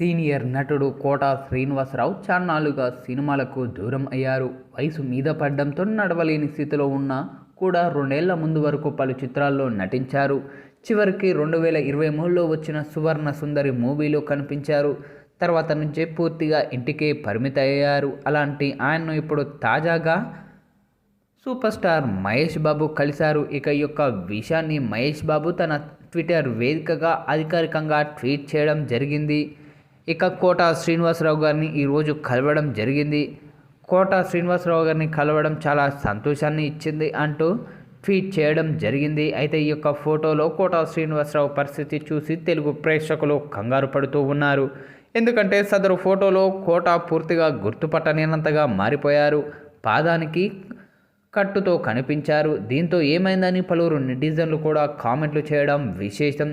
Senior నటుడు కోట శ్రీనివాసరావు చాన్నాళ్ళుగా సినిమాలకు దూరం అయ్యారు. వయసు మీద పడడంతో నడవలేని స్థితిలో ఉన్న కూడా రెండేళ్ళ ముందు వరకు పలు చిత్రాల్లో నటించారు. చివరికి రెండు వేల ఇరవై మూడులో వచ్చిన సువర్ణ సుందరి మూవీలో కనిపించారు. తర్వాత నుంచే పూర్తిగా ఇంటికే పరిమితయ్యారు అలాంటి ఆయన్ను ఇప్పుడు తాజాగా సూపర్ స్టార్ మహేష్ బాబు కలిశారు. ఇక యొక్క విషయాన్ని మహేష్ బాబు తన ట్విట్టర్ వేదికగా అధికారికంగా ట్వీట్ చేయడం జరిగింది. ఇక కోట శ్రీనివాసరావు గారిని ఈరోజు కలవడం జరిగింది. కోట శ్రీనివాసరావు గారిని కలవడం చాలా సంతోషాన్ని ఇచ్చింది అంటూ ట్వీట్ చేయడం జరిగింది. అయితే ఈ యొక్క ఫోటోలో కోట శ్రీనివాసరావు పరిస్థితి చూసి తెలుగు ప్రేక్షకులు కంగారు పడుతూ ఉన్నారు. ఎందుకంటే సదరు ఫోటోలో కోట పూర్తిగా గుర్తుపట్టలేనంతగా మారిపోయారు. పాదానికి కట్టుతో కనిపించారు. దీంతో ఏమైందని పలువురు నెటిజన్లు కూడా కామెంట్లు చేయడం విశేషం.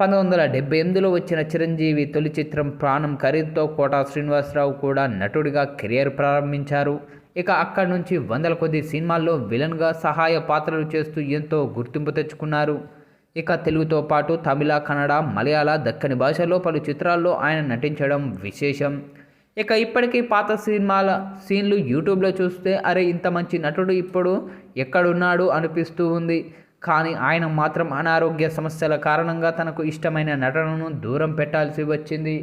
పంతొమ్మిది వందల డెబ్బై ఎనిమిదిలో వచ్చిన చిరంజీవి తొలి చిత్రం ప్రాణం ఖరీదుతో కోట శ్రీనివాసరావు కూడా నటుడిగా కెరియర్ ప్రారంభించారు. ఇక అక్కడి నుంచి వందల కొద్ది సినిమాల్లో విలన్గా సహాయ పాత్రలు చేస్తూ ఎంతో గుర్తింపు తెచ్చుకున్నారు. ఇక తెలుగుతో పాటు తమిళ కన్నడ మలయాళ దక్కని భాషలో పలు చిత్రాల్లో ఆయన నటించడం విశేషం. ఇక ఇప్పటికీ పాత సినిమాల సీన్లు యూట్యూబ్లో చూస్తే అరే ఇంత మంచి నటుడు ఇప్పుడు ఎక్కడున్నాడు అనిపిస్తూ ఉంది. కానీ ఆయన మాత్రం అనారోగ్య సమస్యల కారణంగా తనకు ఇష్టమైన నటనను దూరం పెట్టాల్సి వచ్చింది.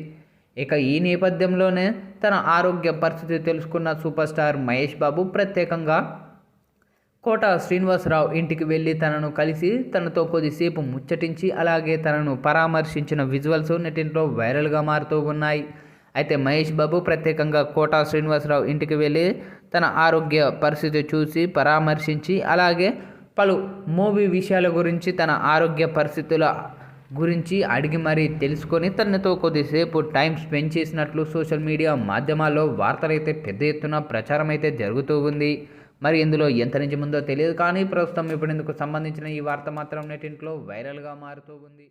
ఇక ఈ నేపథ్యంలోనే తన ఆరోగ్య పరిస్థితి తెలుసుకున్న సూపర్ స్టార్ మహేష్ బాబు ప్రత్యేకంగా కోట శ్రీనివాసరావు ఇంటికి వెళ్ళి తనను కలిసి తనతో కొద్దిసేపు ముచ్చటించి అలాగే తనను పరామర్శించిన విజువల్స్ నెటింట్లో వైరల్గా మారుతూ ఉన్నాయి. అయితే మహేష్ బాబు ప్రత్యేకంగా కోట శ్రీనివాసరావు ఇంటికి వెళ్ళి తన ఆరోగ్య పరిస్థితి చూసి పరామర్శించి అలాగే పలు మూవీ విషయాల గురించి తన ఆరోగ్య పరిస్థితుల గురించి అడిగి మరీ తెలుసుకొని తనతో కొద్దిసేపు టైం స్పెండ్ చేసినట్లు సోషల్ మీడియా మాధ్యమాల్లో వార్తలైతే పెద్ద ఎత్తున ప్రచారం అయితే జరుగుతూ ఉంది. మరి ఇందులో ఎంత నిజముందో తెలియదు కానీ ప్రస్తుతం ఇప్పుడు ఇందుకు సంబంధించిన ఈ వార్త మాత్రం నెటింట్లో వైరల్గా మారుతూ ఉంది.